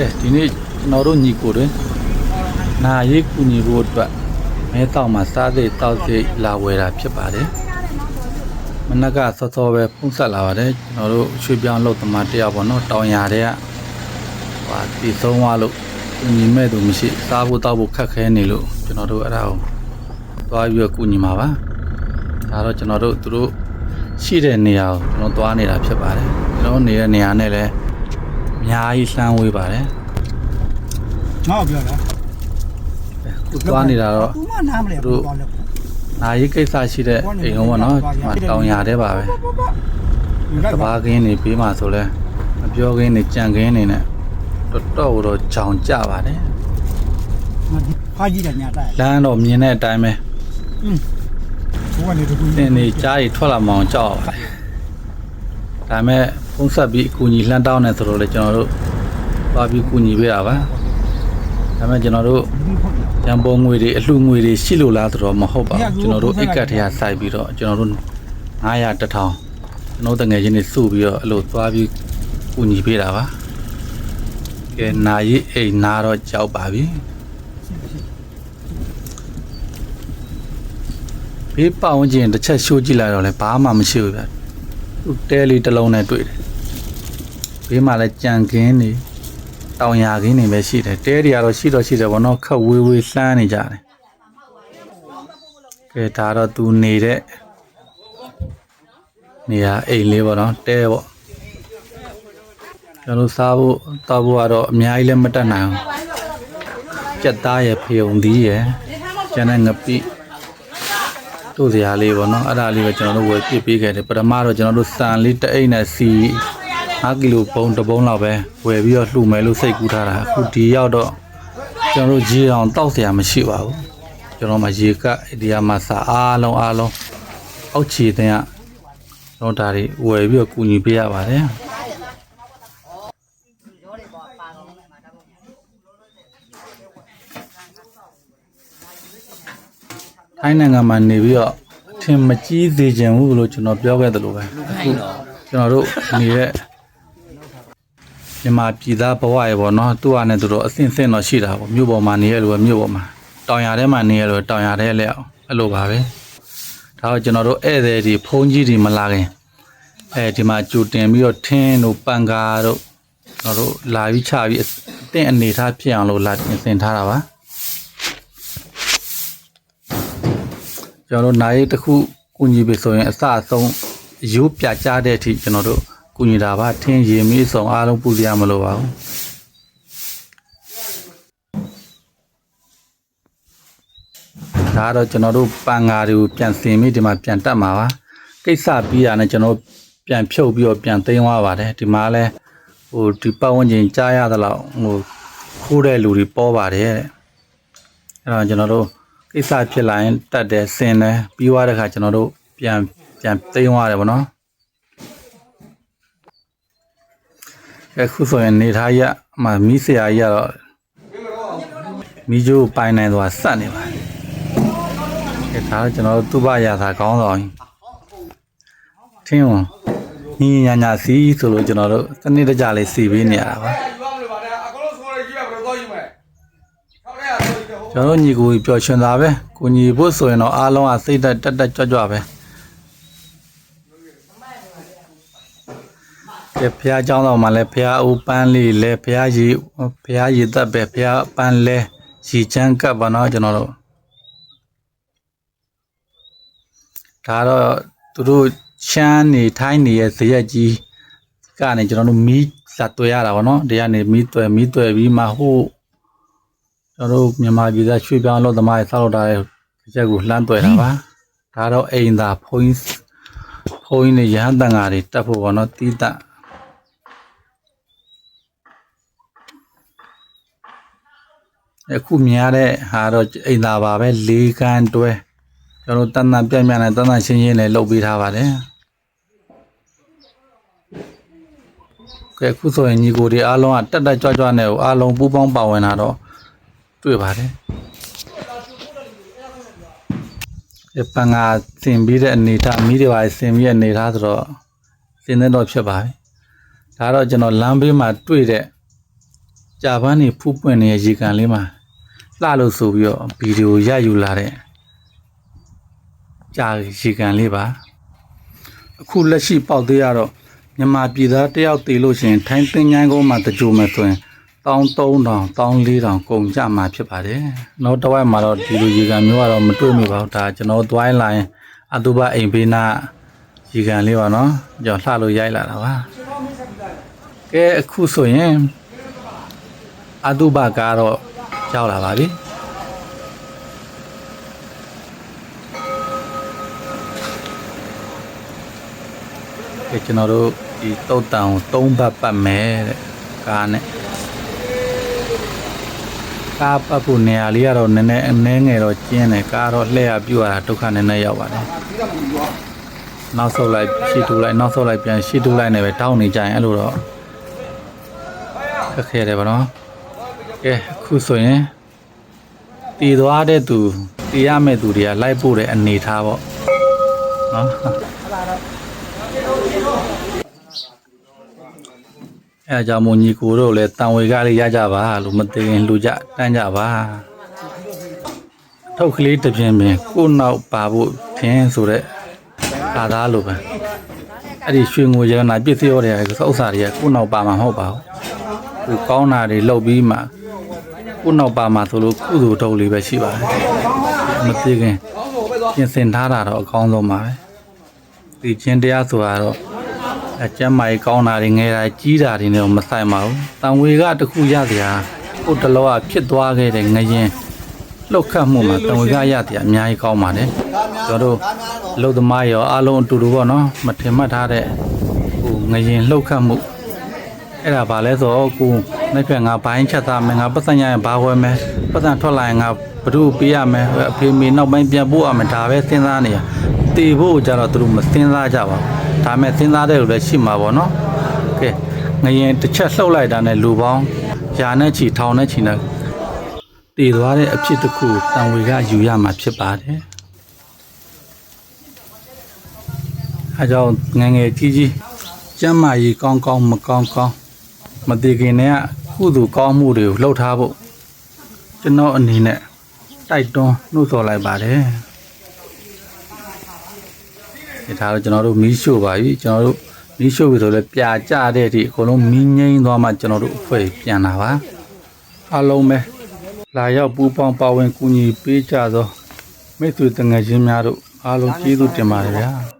ကဲဒီနေ့ကျွန်တော်တို့ညီကိုတွေနာရေးကူညီဖို့အတွက်မဲတောက်မှာစားစိတ်တောက်စိတ်လာဝယ်တာဖြစ်ပါတယ်မနက်ကစောစောပဲဖုံးဆက်လာပါတယ်ကျွန်တော်တို့ရွှေပြောင်းလို့တမတယောက်ပေါ့နော်တောင်ရတဲ့ကဟာဒီဆုံးသွားလို့ကူညီမဲ့သူမရှိစားဖို့တောက်ဖို့ခက်ခဲနေလို့ကျွန်တော်တို့အဲ့ဒါကိုသွားပြီးတော့ကူညီမှာပါဒါတော့ကျွန်တော်တို့သူတို့ရှိတဲ့နေရာကိုကျွန်တော်သွားနေတာဖြစ်ပါတယ်ကျွန်တော်နေတဲ့နေရာနဲ့လည်း အများကြီးလှမ်းဝေးပါတယ်ငါ့ကိုပြောလားခုသွားနေတာတော့သူမနားမလဲတို့ဘာလဲနာရေးကိစ္စရှိတဲ့အိမ်ဟောပေါ့နော်ဒီမှာတောင်ရတဲ့ပါပဲလိုက်တပါဘာကင်းနေပေးမှဆိုလဲမပြောကင်းနေကြံကင်းနေနဲ့တော်တော်တော့ကြောင်ကြပါတယ်ဖားကြည့်တယ်ညာတိုက်လမ်းတော့မြင်တဲ့အတိုင်းပဲဘိုးကနေတကူသင်နေကြားရီထွက်လာမအောင်ကြောက်ပါတယ်ဒါမဲ့ဖုံး ဆက်ပြီးအကူညီလှမ်းတောင်းနေဆိုတော့လေကျွန်တော်တို့သွားပြီးကူညီပေးတာပါဒါမဲ့ကျွန်တော်တို့ဒီဖုတ်တယ်ရန်ပုံငွေတွေအလှငွေတွေရှိလို့လားဆိုတော့မဟုတ်ပါဘူးကျွန်တော်တို့အိတ်ကတ်ထရစိုက်ပြီးတော့ကျွန်တော်တို့900တထောင်ကျွန်တော်တငယ်ချင်းတွေစုပြီးတော့အဲ့လိုသွားပြီးကူညီပေးတာပါကဲနာရီအိမ်နာတော့ကြောက်ပါပြီဘေးပတ်ဝန်းကျင်တစ်ချက်ရှိုးကြည့်လိုက်တော့လည်းဘာမှမရှိဘူးဗျသူတဲလေးတစ်လုံးနဲ့တွေ့တယ် ဘေးမှာလည်းကြံကင်းနေတောင်ယာကင်းနေပဲရှိတယ်တဲတွေကတော့ရှိတော့ရှိတယ်ဗောနော်ခက်ဝေးဝေးလှမ်းနေကြတယ်ကဲဒါတော့သူနေတဲ့နေရာအိမ်လေးဗောနော်တဲဗောကျွန်တော်စားဖို့တောက်ဖို့ကတော့အများကြီးလည်းမတက်နိုင်ဘူးကြက်သားရဲ့ဖယုံသီးရဲ့ကျန်တဲ့ငပိတို့စရာလေးဗောနော်အဲ့ဒါလေးပဲကျွန်တော်တို့ဝယ်ပြစ်ပေးခဲ့တယ်ပထမတော့ကျွန်တော်တို့စံလေးတစ်အိတ်နဲ့စီ 5ကီလိုပုံတစ်ပုံလောက်ပဲဝယ်ပြီးတော့လှူမယ်လို့စိတ်ကူးထားတာအခုဒီရောက်တော့ကျွန်တော်တို့ရေအောင်တောက်စရာမရှိပါဘူးကျွန်တော်မှရေကဒီဟာမှာစာအားလုံးအားလုံးအောက်ခြေတဲ့ကကျွန်တော်ဒါတွေဝယ်ပြီးတော့ကူညီပေးရပါတယ်ထိုင်းနိုင်ငံမှာနေပြီးတော့အထင်မကြီးသေးခြင်းဘူးလို့ကျွန်တော်ပြောခဲ့တယ်လို့ပဲအခုကျွန်တော်တို့နေတဲ့ မြန်မာပြည်သားဘဝရေပေါ့နော်သူ့အနေနဲ့သူတို့အဆင့်ဆင့်တော့ရှိတာပေါ့မြို့ပေါ်မှာနေရလို့ပဲမြို့ပေါ်မှာတောင်ရထဲမှာနေရလို့တောင်ရထဲလက်အောင်အဲ့လိုပါပဲဒါတော့ကျွန်တော်တို့ဧည့်သည်တွေဖုန်းကြီးတွေမလာခင်အဲဒီမှာကြိုတင်ပြီးတော့ထင်းတို့ပန်ကာတို့ကျွန်တော်တို့လာပြီးချပြီးအသင့်အနေထားဖြစ်အောင်လို့လာတင်ဆင်ထားတာပါကျွန်တော်တို့နိုင်တစ်ခုကုညီပြီဆိုရင်အစအဆုံးရိုးပြကြတဲ့အထိကျွန်တော်တို့ ကုညီတာပါထင်းရည်မီးဆောင်အားလုံးပူစရာမလိုပါဘူးဒါကတော့ကျွန်တော်တို့ပန်ငါတွေကိုပြန်စင်ပြီးဒီမှာပြန်တက်မှာပါကိစ္စပြီးတာနဲ့ကျွန်တော်ပြန်ဖြုတ်ပြီးတော့ပြန်သိမ်းသွားပါတယ်ဒီမှာလဲဟိုဒီပတ်ဝန်းကျင်ကြားရသလောက်ဟိုခိုးတဲ့လူတွေပေါ်ပါတယ်တဲ့အဲ့တော့ကျွန်တော်တို့ကိစ္စဖြစ်လာရင်တတ်တယ်ဆင်တယ်ပြီးသွားတဲ့ခါကျွန်တော်တို့ပြန်ပြန်သိမ်းသွားတယ်ဗောနော် အခုဆိုရင်နေထားရအမှမီးဆရာကြီးကတော့မီးကြိုးပိုင်နိုင်သွားစက်နေပါတယ်ဒါတော့ကျွန်တော်တို့သူ့ဘရသာကောင်းဆောင်ကြီးထင်းဝင်ညီညာညာစီဆိုလို့ကျွန်တော်တို့စနစ်တကျလေးစီပေးနေရတာပါယူရမလို့ပါနဲ့အကုန်လုံးဆိုရကြီးရဘယ်တော့ယူမယ်ထောက်ရရဆိုကြဟုတ်ကျွန်တော်တို့ညီကိုကြီးပျော်ရွှင်တာပဲကိုညီဖို့ဆိုရင်တော့အားလုံးကစိတ်တက်တက်တက်ကြွကြွပဲ ဘုရားကျောင်းတော်မှာလည်းဘုရားအိုးပန်းလေးလဲဘုရားရေဘုရားရေတက်ပဲဘုရားပန်းလဲရေချမ်းကပ်ပါနော်ကျွန်တော်တို့ဒါတော့သူတို့ချမ်းနေထိုင်းနေရဲ့ဇရက်ကြီးကနေကျွန်တော်တို့မီးလာတွေ့ရတာပေါ့နော်ဒီကနေမီးတွေ့မီးတွေ့ပြီးမှဟို့ကျွန်တော်တို့မြန်မာပြည်သားရွှေပြောင်းလို့သမားတွေဆောက်လုပ်တာတဲ့ရက်ကိုလှမ်းတွေ့တာပါဒါတော့အိမ်သာဖုန်းဖုန်းနေရဟန်တန်ဃာတွေတက်ဖို့ပေါ့နော်တီးတက် အခုမြင်ရတဲ့ဟာတော့အိမ်သာပါပဲ၄ကန်းတွဲကျွန်တော်တို့တန်တန်ပြတ်ပြတ်နဲ့တန်တန်ရှင်းရှင်းနဲ့လုပ်ပေးထားပါတယ်ကဲအခုဆိုရင်ညီကိုတွေအားလုံးကတက်တက်ကြွကြွနဲ့ကိုအားလုံးပူးပေါင်းပါဝင်လာတော့တွေ့ပါတယ်ဒီပန်ကဆင်ပြီးတဲ့အနေထားမိတွေပါဆင်ပြီးတဲ့အနေထားဆိုတော့ဆင်တဲ့တော့ဖြစ်ပါပြီဒါတော့ကျွန်တော်လမ်းဘေးမှာတွေ့တဲ့ကြာပန်းနေဖူးပွင့်နေတဲ့ရေကန်လေးမှာ လှလို့ဆိုပြီးတော့ဗီဒီယိုရယူလာတဲ့ကြာရေကန်လေးပါအခုလက်ရှိပေါက်သေးရတော့မြန်မာပြည်သားတယောက်တည်လို့ရှိရင်ထိုင်းသင်္ချိုင်းကုန်းမှာတကြိုမယ်ဆိုရင်13000 14000ကုန်ကြမှာဖြစ်ပါတယ်။နောက်တစ်ဝက်မှာတော့ဒီလိုရေကန်မျိုးကတော့မတွေ့မိပါဘူးဒါကျွန်တော်သွားလာရင်အတုပအိမ်ဘေးနာရေကန်လေးပါနော်။ကြောင်လှလို့ရိုက်လာတာပါ။ကဲအခုဆိုရင်အတုပကတော့ ရောက်လာပါပြီ။ကဲကျွန်တော်တို့ဒီတုတ်တန်ကို၃ဘတ်ပတ်မယ်တဲ့ကားနဲ့ကားပတ်ဖို့နေရာလေးကတော့နည်းနည်းအနှဲငယ်တော့ကျင်းတယ်ကားတော့လှည့်ရပြူရတာဒုက္ခနည်းနည်းရောက်ပါတယ်နောက်ဆုတ်လိုက်ရှီတူလိုက်နောက်ဆုတ်လိုက်ပြန်ရှီတူလိုက်နေပဲတောင်းနေကြရင်အဲ့လိုတော့ခက်ခဲတယ်ဗောနော် ကဲအခုဆိုရင်တည်သွားတဲ့သူတည်ရမယ့်သူတွေကလိုက်ပို့တဲ့အနေထားပေါ့နော်အဲအကြောင့်မို့ညီကိုတို့လည်းတန်ဝေကားလေးရကြပါလို့မသိရင်လူကြတန်းကြပါထုတ်ကလေးတစ်ပြင်းပင်ကို့နောက်ပါဖို့ထင်းဆိုတဲ့အာသားလိုပဲအဲ့ဒီရွှေငွေရတနာပြည့်စည်ရောတဲ့ဥစ္စာတွေကကို့နောက်ပါမှာမဟုတ်ပါဘူးကိုကောင်းတာတွေလုပ်ပြီးမှ ကို့နောက်ပါမှာဆိုလို့ကုသိုလ်ထုတ်လေးပဲရှိပါတယ်မသိခင်ပြင်ဆင်ထားတာတော့အကောင်းဆုံးပါပဲဒီချင်းတရားဆိုတာတော့အကျမ်းမာရေးကောင်းတာတွေငယ်တာကြီးတာတွေနဲ့တော့မဆိုင်ပါဘူး။တန်ဝေကတစ်ခုရစရာကိုတလောကဖြစ်သွားခဲ့တဲ့ငရင်လှုပ်ခတ်မှုမှာတန်ဝေကရတဲ့အများကြီးကောင်းပါတယ်။ကျွန်တော်တို့အလုသမားရောအားလုံးအတူတူပေါ့နော်မထင်မှတ်ထားတဲ့ဟိုငရင်လှုပ်ခတ်မှု အဲ့ဒါဘာလဲဆိုတော့ကိုနှစ်ဖက်ငါဘိုင်းချက်သားမယ်ငါပတ်စံရရင်ဘာဝဲမယ်ပတ်စံထွက်လာရင်ငါဘ누구ပေးရမယ်အဖေမေနောက်ပိုင်းပြန်ပို့ရမယ်ဒါပဲစဉ်းစားနေရတေဖို့ကြတော့သူတို့မစဉ်းစားကြပါဘူးဒါမဲ့စဉ်းစားတဲ့လူလည်းရှိမှာပေါ့နော်ကဲငရင်တစ်ချက်လှုပ်လိုက်တာနဲ့လူပေါင်းယာနဲ့ချီထောင်နဲ့ချီနဲ့တည်သွားတဲ့အဖြစ်တစ်ခုတန်ဝေကယူရမှာဖြစ်ပါတယ်အဲကြောင့်ငယ်ငယ်ကြီးကြီးကျမ်းမာရေးကောင်းကောင်းမကောင်းကောင်း မတည်ခင်တည်းကကုသိုလ်ကောင်းမှုတွေကိုလှုပ်ထားဖို့ကျွန်တော်အနေနဲ့တိုက်တွန်းနှုတ်ဆော်လိုက်ပါတယ်ဒီထားတော့ကျွန်တော်တို့မီးရှို့ပါပြီကျွန်တော်တို့မီးရှို့ပြီဆိုလဲပြာကျတဲ့အထိအကုန်လုံးမီးငိမ့်သွားမှကျွန်တော်တို့အဖွဲ့ပြန်လာပါအားလုံးပဲလာရောက်ပူပေါင်းပါဝင်ကူညီပေးကြသောမိတ်ဆွေတငယ်ချင်းများတို့အားလုံးကျေးဇူးတင်ပါတယ်ဗျာ